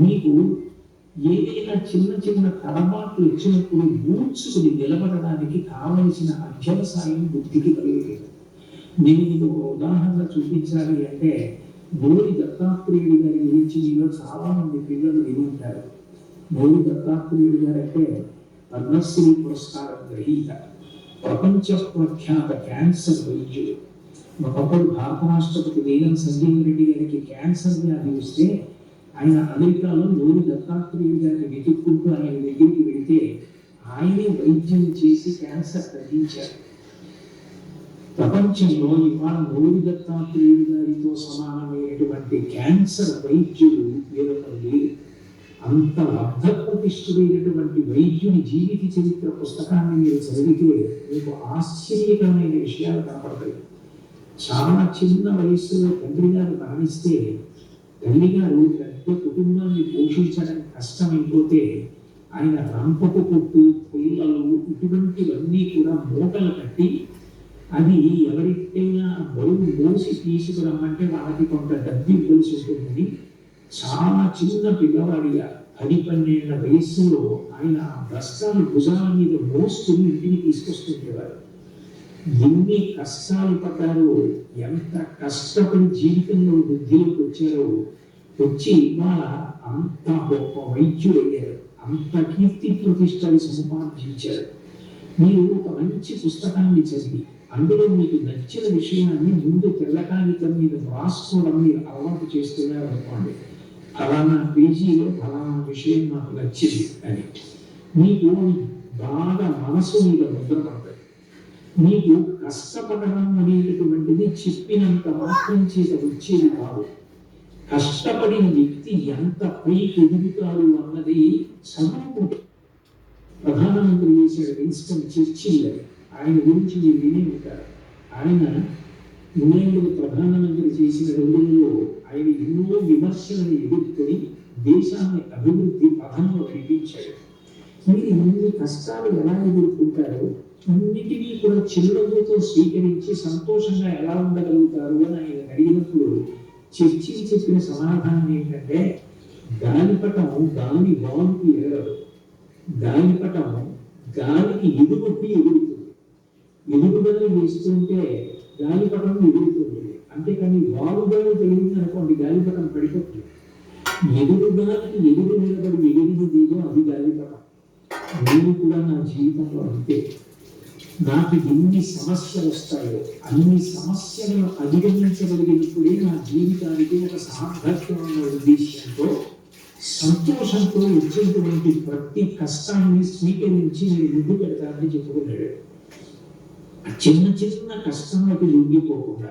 మీకు ఏదైనా చిన్న చిన్న తడబాట్లు ఇచ్చినప్పుడు మూర్చుకుని నిలబడడానికి కావలసిన అభ్యవసాయం బుద్ధికి కలుగుతుంది నేను ఇది ఒక ఉదాహరణ చూపించాలి అంటే మోరి దత్తాత్రేయుడు గారి గురించి మీలో చాలా మంది పిల్లలు వినుంటారు. ఉంటారు దత్తాత్రేయుడు గారు అంటే పద్మశ్రీ పురస్కారం గ్రహీత ప్రపంచ ప్రఖ్యాత క్యాన్సర్ వైద్యుడు. ఒకప్పుడు భారత రాష్ట్రపతి వేలం సంజీవ రెడ్డి గారికి క్యాన్సర్ వ్యాధి వస్తే ఆయన అమెరికాలో నూరి దత్తాత్రేయుడు గారిని వెతుక్కుంటూ ఆయన దగ్గరికి వెళితే ఆయనే వైద్యం చేసి క్యాన్సర్ తగ్గించారు ప్రపంచంలో ఇవాళ నూరి దత్తాత్రేయుడు గారితో సమానమైనటువంటి క్యాన్సర్ వైద్యుడు వేరొకరు లేరు అంత అర్ధప్రతిష్ఠుడైనటువంటి వైద్యుని జీవిత చరిత్ర పుస్తకాన్ని మీరు చదివితే మీకు ఆశ్చర్యకరమైన విషయాలు కనపడతాయి. చాలా చిన్న వయస్సులో తండ్రి గారు మరణిస్తే తల్లి గారు కుటుంబాన్ని పోషించడం కష్టమైపోతే ఆయన రంపపు కొట్టు పుల్లలు ఇటువంటివన్నీ కూడా మూటలు కట్టి అది ఎవరికైనా బరువు మోసి తీసుకురమ్మంటే వాళ్ళకి కొంత డబ్బు ఇవ్వాల్సి ఉంటుందని చాలా చిన్న పిల్లవాడిగా పది పన్నెండు వయస్సులో ఆయన బస్తాలు భుజాల మీద మోసుకుని ఇంటికి తీసుకొస్తుండేవారు. ఎన్ని కష్టాలు పడ్డారో ఎంత కష్టపడి జీవితంలో వృద్ధిలోకి వచ్చారో వచ్చి ఇవాళ అంత గొప్ప వైద్యుడు అయ్యారు అంత కీర్తి ప్రతిష్టలు సంపాదించారు. మీరు ఒక మంచి పుస్తకాన్ని చదివి అందులో మీకు నచ్చిన విషయాన్ని ముందు తెల్ల కాగితం మీద రాసుకోవడం మీరు అలవాటు చేస్తున్నారు అనుకోండి. ఫలానా పేజీలో ఫలానా విషయం నాకు నచ్చింది అని. మీకు బాగా మనసు మీద ముద్రపడతాయి మీకు కష్టపడడం అనేటటువంటిది చెప్పినంత మాత్రం చేత వచ్చేది కాదు. కష్టపడిన వ్యక్తి ఎంత పైకి ఎదుగుతాడు అన్నది చదువుకుంటే ప్రధానమంత్రి చేసిన విన్స్టన్ చర్చిల్ ఆయన గురించి మీరు వినే ఉంటారు ఆయన ఇంగ్లాండ్ ప్రధానమంత్రి చేసిన రోజుల్లో ఆయన ఎన్నో విమర్శలను ఎదుర్కొని దేశాన్ని అభివృద్ధి పథంలో నడిపించాడు. మీరు ఇన్ని కష్టాలు ఎలా ఎదుర్కొంటారో అన్నిటినీ కూడా చిరునవ్వుతో స్వీకరించి సంతోషంగా ఎలా ఉండగలుగుతారు అని ఆయన అడిగినప్పుడు చర్చి చెప్పిన సమాధానం ఏంటంటే గాలిపటం గాలి వాలుకి ఎగరదు గాలిపటం గాలికి ఎదుగుట్టి ఎగురుతుంది. ఎదుగుదల వేస్తుంటే గాలిపటం ఎగురుతుంది. అంతేకాని వాలుగాలి తెలియదు అనుకోండి గాలిపటం పడిపోతుంది. ఎదురుగాలికి ఎదురు నిలబడి ఎగిరినది ఏదో అది గాలిపటం నేను కూడా నా జీవితంలో అంతే. నాకు ఎన్ని సమస్యలు వస్తాయో అన్ని సమస్యలను అధిగమించగలిగినప్పుడే నా జీవితానికి ఒక సార్థక్యమైన ఉద్దేశంతో సంతోషంతో వచ్చేటువంటి ప్రతి కష్టాన్ని స్వీకరించి నేను ముందు పెడతానని చెప్పుకున్నాడు. చిన్న చిన్న కష్టంలోకి లొంగిపోకుండా